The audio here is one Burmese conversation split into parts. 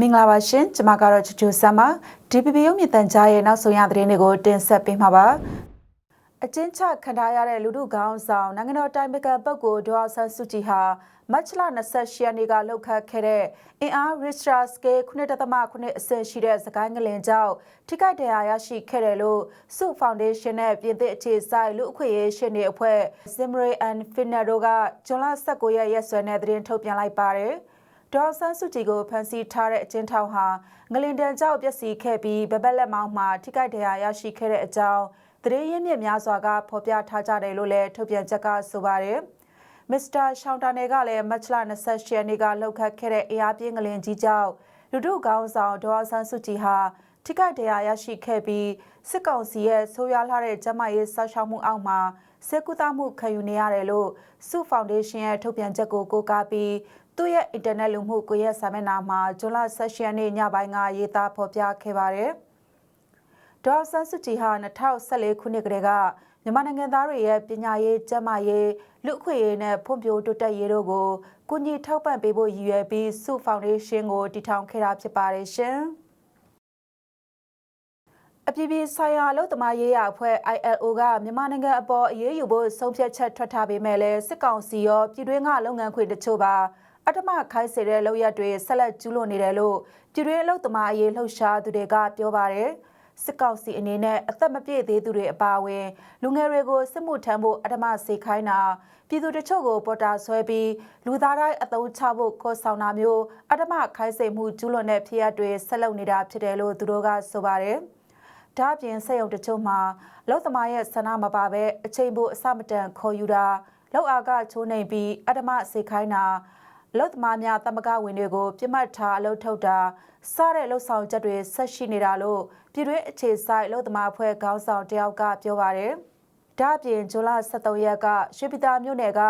မင်္ဂလာပါရှင်ကျွန်မကတော့ချူချူဆမ်ပါ DPP ရုပ်မြင့်တန်ကြားရဲ့နောက်ဆုံးရသတင်းတွေကိုတင်ဆက်ပေးမှာပါအကျဉ်းချခံထားရတဲ့လူထုခေါင်းဆောင်နိုင်ငံတော်တိုင်ပင်ခံပုဂ္ဂိုလ်ဒေါ်အောင်ဆန်းစုကြည်ဟာမတ်လ28ရက်နေ့ကလှုပ်ခတ်ခဲ့တဲ့အင်အား Richter scale 9.9အဆင့်ရှိတဲ့စကိုင်းငလင်ကြောင့်ထိခိုက်ဒဏ်ရာရရှိခဲ့တယ်လို့စု Foundation နဲ့ပြင်သစ်အခြေစိုက်လူအခွင့်အရေးရှင်တွေအဖွဲ့ Zimri and Finner တို့ကဇွန်လ19ရက်ရက်စွဲနဲ့သတင်းထုတ်ပြန်လိုက်ပါတယ်။ ဒေါ်ဆန်းစုကြည်ကိုဖမ်းဆီးထားတဲ့အကျဉ်းထောင်ဟာငလင်တန်ကြောက်ပျက်စီးခဲ့ပြီးဗဘက်လက်မောင်းမှာထိခိုက်ဒဏ်ရာရရှိခဲ့တဲ့အကြောင်းသတင်းရင်းမြစ်များစွာကဖော်ပြထားကြတယ်လို့လည်းထုတ်ပြန်ချက်ကဆိုပါတယ်။မစ္စတာရှောင်းတာနယ်ကလည်းမတ်လ28ရက်နေ့ကလှုပ်ခတ်ခဲ့တဲ့အေးအားပြင်းငလင်ကြီးကြောင့်လူထုကောင်းဆောင်ဒေါ်ဆန်းစုကြည်ဟာ ထိခိုက်ဒဏ်ရာရရှိခဲ့ပြီးစစ်ကောင်စီရဲ့ဆိုးရွားလာတဲ့ကျန်းမာရေးဆောက်ရှောက်မှုအောက်မှာစေကူတာမှုခံယူနေရတယ်လို့စု Foundation ရဲ့ထုတ်ပြန်ချက်ကိုကိုးကားပြီးသူ့ရဲ့ internet လူမှုကွန်ရက်စာမျက်နှာမှာဇွန်လ16ရက်နေ့ညပိုင်းကရေးသားဖော်ပြခဲ့ပါတယ်။ဒေါ်ဆန်းစုကြည်ဟာ2014ခုနှစ်ကတည်းကမြန်မာနိုင်ငံသားတွေရဲ့ပညာရေး၊ကျန်းမာရေး၊လူ့အခွင့်အရေးနဲ့ဖွံ့ဖြိုးတိုးတက်ရေးတို့ကိုကူညီထောက်ပံ့ပေးဖို့ရည်ရွယ်ပြီးစု Foundation ကိုတည်ထောင်ခဲ့တာဖြစ်ပါတယ်ရှင်။ အပြည်ပြည်ဆိုင်ရာအလုပ်သမားရေးရာအဖွဲ့ ILO ကမြန်မာနိုင်ငံအပေါ်အရေးယူဖို့ဆုံးဖြတ်ချက်ထွက်ထားပေမဲ့လည်းစစ်ကောင်စီရောပြည်တွင်းကလုပ်ငန်းခွင်တချို့ပါအတ္တမခိုင်းစေတဲ့လုပ်ရက်တွေဆက်လက်ကျူးလွန်နေတယ်လို့ပြည်တွင်းအလုပ်သမားအရေးလှုပ်ရှားသူတွေကပြောပါတယ်စစ်ကောင်စီအနေနဲ့အသက်မပြည့်သေးသူတွေအပါအဝင်လူငယ်တွေကိုစစ်မှုထမ်းဖို့အတ္တမစေခိုင်းတာပြည်သူတချို့ကိုပေါ်တာဆွဲပြီးလူသားတိုင်းအသုံးချဖို့ခေါ်ဆောင်တာမျိုးအတ္တမခိုင်းစေမှုကျူးလွန်တဲ့ဖြစ်ရပ်တွေဆက်လုပ်နေတာဖြစ်တယ်လို့သူတို့ကဆိုပါတယ် ဒါ့အပြင်စက်ရုံတချို့မှာလောက်သမားရဲ့ဆန္ဒမပါဘဲအချိန်ပိုအစမတန်ခေါ်ယူတာလောက်အားကချိုးနှိမ်ပြီးအတ္တမစေခိုင်းတာလောက်သမားများတမကဝင်တွေကိုပြစ်မှတ်ထားအလုပ်ထုတ်တာစတဲ့လှုပ်ဆောင်ချက်တွေဆက်ရှိနေတာလို့ပြည်တွင်းအခြေဆိုင်လှုပ်သမားအဖွဲ့ခေါင်းဆောင်တယောက်ကပြောပါတယ်။ဒါ့အပြင်ဇူလိုင်23ရက်ကရွှေပြည်သာမြို့နယ်က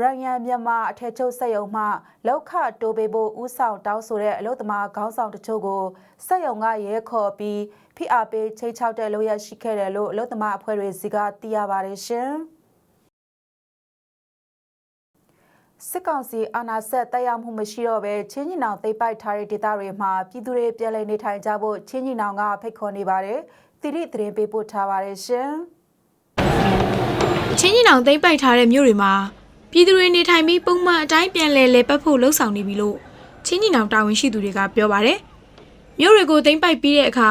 ရန်ရန်မြန်မာအထက်ချုပ်စက်ရုံမှလောက်ခတိုးပေးဖို့ဥဆောင်တောင်းဆိုတဲ့အလုပ်သမားခေါင်းဆောင်တချို့ကိုစက်ရုံကရဲခေါ်ပြီးဖိအားပေးချိတ်ချောက်တဲ့လုပ်ရရှိခဲ့တယ်လို့အလုပ်သမားအဖွဲ့တွေစီကသိရပါတယ်ရှင်။စစ်ကောင်စီအာဏာဆက်တက်ရောက်မှုမရှိတော့ဘဲချင်းညီနောင်သိပ်ပိုက်ထားတဲ့ဒေသတွေမှာပြည်သူတွေပြည်လည်နေထိုင်ကြဖို့ချင်းညီနောင်ကဖိတ်ခေါ်နေပါတယ်။တိတိသတင်းပေးပို့ထားပါတယ်ရှင်။ချင်းကြီးနောင်သိမ့်ပိုက်ထားတဲ့မြို့တွေမှာ ပြည်သူတွေနေထိုင်ပြီးပုံမှန်အတိုင်းပြန်လဲလဲပတ်ဖို့လှုံ့ဆော်နေပြီလို့ချင်းကြီးနောင်တာဝန်ရှိသူတွေကပြောပါတယ်။မြို့တွေကိုသိမ့်ပိုက်ပြီးတဲ့အခါ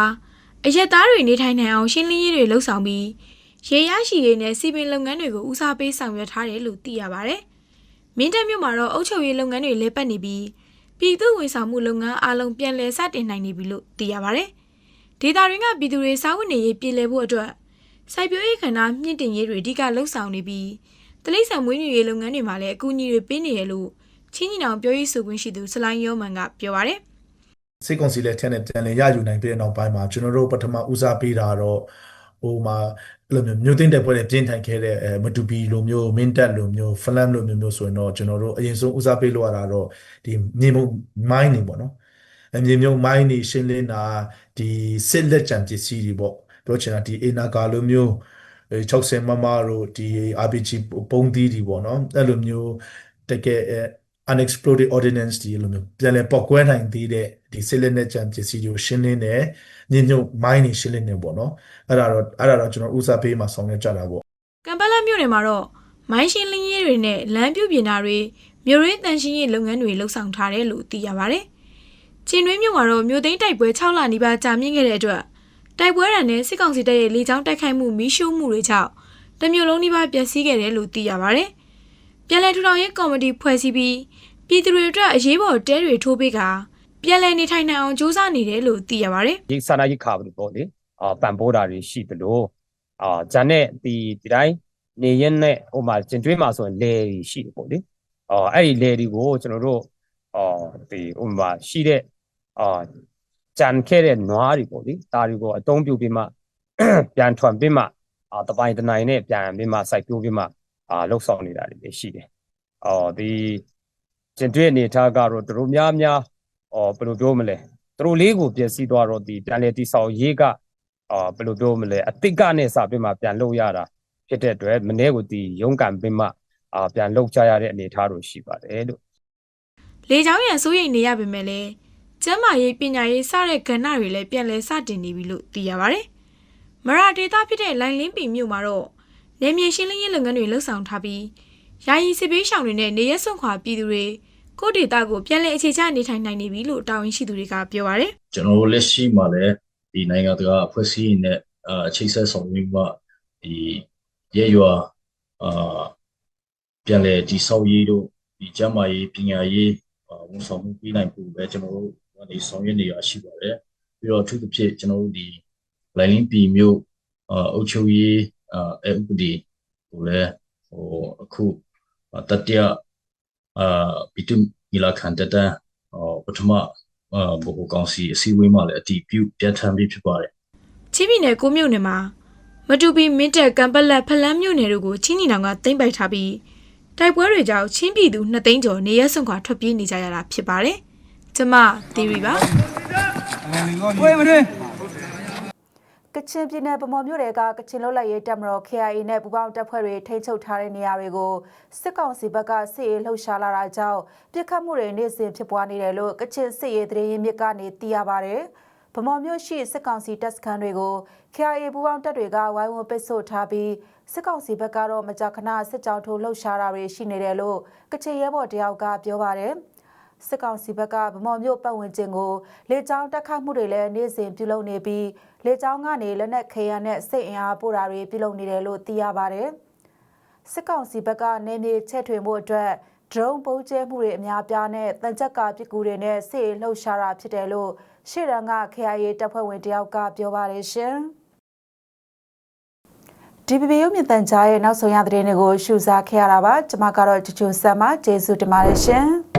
အရက်သားတွေနေထိုင်နိုင်အောင်ရှင်းလင်းရေးတွေလှုံ့ဆော်ပြီးရေရရှိရေးနဲ့စီပင်လုပ်ငန်းတွေကိုဦးစားပေးဆောင်ရွက်ထားတယ်လို့သိရပါတယ်။မင်းတပ်မြို့မှာတော့အုပ်ချုပ်ရေးလုပ်ငန်းတွေလဲပတ်နေပြီးပြည်သူ့ဝန်ဆောင်မှုလုပ်ငန်းအလုံးပြန်လဲစတင်နိုင်နေပြီလို့သိရပါတယ်။ဒေတာရင်းကပြည်သူတွေစားဝတ်နေရေးပြည်လဲဖို့အတွက်စိုက်ပျိုးရေးခန္ဓာမြင့်တင်ရေးတွေအဓိကလှုံ့ဆော်နေပြီး တလိမ့်ဆန်မွေးမြူရေးလုပ်ငန်းတွေမှာလည်းအကူအညီတွေပေးနေရလို့ချင်းညီနောင်ပြောရေးဆိုခွင့်ရှိသူစလိုင်းယောမန်ကပြောပါတယ်စစ်ကောင်စီလက်ထက်နဲ့ပြန်လည်ရယူနိုင်ပြီးတဲ့နောက်ပိုင်းမှာကျွန်တော်တို့ပထမဦးစားပေးတာတော့ဟိုမှာအဲ့လိုမျိုးမြို့သိမ်းတဲ့ပွဲတွေပြင်းထန်ခဲ့တဲ့အဲမတူပီလိုမျိုးမင်းတက်လိုမျိုးဖလမ်လိုမျိုးမျိုးဆိုရင်တော့ကျွန်တော်တို့အရင်ဆုံးဦးစားပေးလို့ရတာတော့ဒီမြေမုံမိုင်းနေပေါ့နော်အမြေမြုံမိုင်းနေရှင်းလင်းတာဒီစစ်လက်ကြံပစ္စည်းတွေပေါ့ပြောချင်တာဒီအနာကာလိုမျိုးအဲ 60မမတို့ဒီ RPG ပုံသီးတွေပေါ့နော်အဲ့လိုမျိုးတကယ်အဲ unexploded ordnance ဒီလိုမျိုးပြန်လည်ပောက်ကွဲနိုင်သေးတဲ့ဒီစစ်လက်နက်ကြံပစ္စည်းတွေကိုရှင်းလင်းတယ်ညညုတ်မိုင်းနေရှင်းလင်းနေပေါ့နော်အဲ့ဒါတော့အဲ့ဒါတော့ကျွန်တော်ဦးစားပေးမှာဆောင်ရွက်ကြတာပေါ့။ကံပလာမြို့နယ်မှာတော့မိုင်းရှင်းလင်းရေးတွေနဲ့လမ်းပြုပြင်တာတွေမြို့ရင်းတန်ရှင်းရေးလုပ်ငန်းတွေလှုပ်ဆောင်ထားတယ်လို့သိရပါတယ်။ချင်းတွင်းမြို့မှာတော့မြို့သိမ်းတိုက်ပွဲ6လနီးပါးကြာမြင့်ခဲ့တဲ့အတွက် တိုက်ပွဲရန်နဲ့စစ်ကောင်စီတပ်ရဲ့လေကြောင်းတိုက်ခိုက်မှုမီးရှို့မှုတွေကြောင့်တမျိုးလုံးနီးပါးပျက်စီးခဲ့တယ်လို့သိရပါတယ်။ပြည်လဲထူထောင်ရေးကော်မတီဖွဲ့စည်းပြီးပြည်သူတွေအတွက်အရေးပေါ်တဲတွေထိုးပေးကပြည်လဲနေထိုင်နိုင်အောင်ကြိုးစားနေတယ်လို့သိရပါတယ်။ရိတ်စာနာရိတ်ခါဘူးပေါ့လေအာပံပိုးတာတွေရှိသလိုအာဂျန်နဲ့ဒီဒီတိုင်းနေရင်နဲ့ဟိုမှာကျင်တွင်းမှာဆိုရင်လေတွေရှိတယ်ပေါ့လေအာအဲ့ဒီလေတွေကိုကျွန်တော်တို့အာဒီဟိုမှာရှိတဲ့အာ ဂျန်ခဲ့တဲ့နွားတွေပေါ့လေဒါတွေကိုအတုံးပြုပြီးမှပြန်ထွန်ပြီးမှအာတပိုင်တနိုင်နဲ့ပြန်ပြီးမှစိုက်ပျိုးပြီးမှအာလှုပ်ဆောင်နေတာတွေလည်းရှိတယ်အော်ဒီကျင်တွင်းအနေထားကတော့တို့များများအော်ဘယ်လိုပြောမလဲသူတို့လေးကိုပြင်စီသွားတော့ဒီပြန်လေတိဆောက်ရေးကအာဘယ်လိုပြောမလဲအတိတ်ကနေစပြီးမှပြန်လုပ်ရတာဖြစ်တဲ့အတွက်မနေ့ကဒီရုံးကန်ပြီးမှအာပြန်လုပ်ကြရတဲ့အနေအထားတို့ရှိပါတယ်လို့လေချောင်းရန်စိုးရိမ်နေရပေမဲ့လည်း ကျန်းမာရေးပညာရေးစတဲ့ကဏ္ဍတွေလည်းပြန်လည်စတင်နေပြီလို့သိရပါဗျ။မရာဒေတာဖြစ်တဲ့လိုင်လင်းပီမြို့မှာတော့နေမြေရှင်းလင်းရေးလုပ်ငန်းတွေလှုပ်ဆောင်ထားပြီးယာယီစစ်ပေးရှောင်တွေနဲ့နေရက်စွန့်ခွာပြည်သူတွေကိုယ့်ဒေတာကိုပြန်လည်အခြေချနေထိုင်နိုင်နေပြီလို့တာဝန်ရှိသူတွေကပြောပါဗျ။ကျွန်တော်တို့လက်ရှိမှာလည်းဒီနိုင်ငံတကာအဖွဲ့အစည်းတွေနဲ့အာအခြေဆက်ဆောင်ရွက်မှဒီရဲရွာအာပြန်လည်တည်ဆောက်ရေးတို့ဒီကျန်းမာရေးပညာရေးအာဝန်ဆောင်မှုပေးနိုင်ဖို့ပဲကျွန်တော်တို့ ဒီဆောင်ရွက်နေရရှိပါတယ်ပြီးတော့အထူးသဖြင့်ကျွန်တော်တို့ဒီလိုင်လင်းပြည်မြို့အာအုပ်ချုပ်ရေးအာအဥပဒေကိုလည်းဟိုအခုတတိယအာပိတုမီလာခန်တတန်ဟောပထမအာဘိုကောင်စီအစည်းအဝေးမှာလည်းအတီးပြုတ်ပြဋ္ဌာန်းပြီးဖြစ်ပါတယ်ချင်းပြည်နယ်ကိုမြို့နယ်မှာမတူပီမင်းတက်ကံပလက်ဖလန်းမြို့နယ်တို့ကိုချင်းညီနောင်ကသိမ်းပိုက်ထားပြီးတိုက်ပွဲတွေကြောင့်ချင်းပြည်သူ2သိန်းကျော်နေရက်စွန့်ခွာထွက်ပြေးနေကြရတာဖြစ်ပါတယ်။ ကျမသီရီပါကချင်ပြည်နယ်ဗမော်မြို့နယ်ကကချင်လွတ်လပ်ရေးတပ်မတော် KIA နဲ့ပူးပေါင်းတပ်ဖွဲ့တွေထိန်းချုပ်ထားတဲ့နေရာတွေကိုစစ်ကောင်စီဘက်ကစစ်ရေးလှုပ်ရှားလာတာကြောင့်ပြစ်ခတ်မှုတွေနေ့စဉ်ဖြစ်ပွားနေတယ်လို့ကချင်စစ်ရေးသတင်းရင်းမြစ်ကနေသိရပါဗျ။ဗမော်မြို့ရှိစစ်ကောင်စီတပ်စခန်းတွေကို KIA ပူးပေါင်းတပ်တွေကဝိုင်းဝန်းပိတ်ဆို့ထားပြီးစစ်ကောင်စီဘက်ကတော့မကြာခဏစစ်ကြောင်းထိုးလှုပ်ရှားတာတွေရှိနေတယ်လို့ကချင်ရဲဘော်တယောက်ကပြောပါတယ်။ စစ်ကောင်စီဘက်ကဗမော်မြို့ပတ်ဝန်းကျင်ကိုလေကြောင်းတက်ခတ်မှုတွေလည်းနေ့စဉ်ပြုလုပ်နေပြီးလေကြောင်းကနေလက်နက်ခဲယမ်းနဲ့စစ်အင်အားပို့တာတွေပြုလုပ်နေတယ်လို့သိရပါတယ်။စစ်ကောင်စီဘက်ကနေမြေချဲ့ထွင်မှုအတွက်ဒရုန်းပုံကျဲမှုတွေအများပြားနဲ့တန်ချက်ကာပစ်ကူတွေနဲ့စစ်ရေးလှုပ်ရှားတာဖြစ်တယ်လို့ရှေ့တန်းက KIA တပ်ဖွဲ့ဝင်တယောက်ကပြောပါတယ်ရှင်။ DPP ရုပ်မြင်သံကြားရဲ့နောက်ဆုံးရသတင်းတွေကိုရှုစားခဲ့ရတာပါကျွန်မကတော့ချူချူဆမ်မကျေးဇူးတင်ပါတယ်ရှင်။